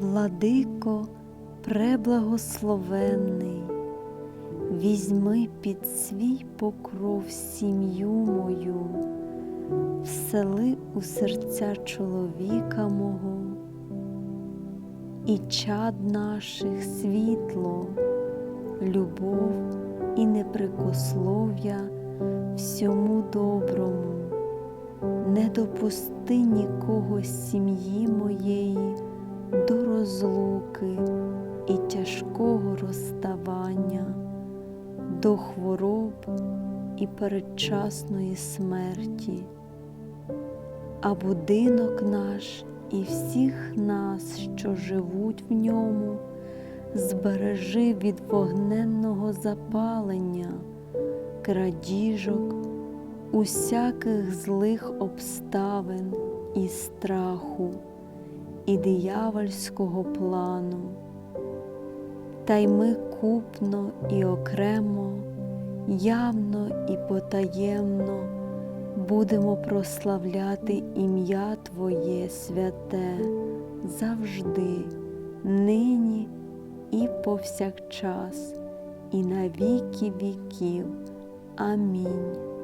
Владико преблагословенний, візьми під свій покров сім'ю мою, всели у серця чоловіка мого і чад наших світло, любов і неприкослов'я всьому доброму. Не допусти нікого сім'ї моєї і тяжкого розставання, до хвороб і передчасної смерті, а будинок наш і всіх нас, що живуть в ньому, збережи від вогненного запалення, крадіжок, усяких злих обставин і страху, і диявольського плану. Та й ми купно і окремо, явно і потаємно будемо прославляти ім'я Твоє святе завжди, нині і повсякчас, і на віки віків. Амінь.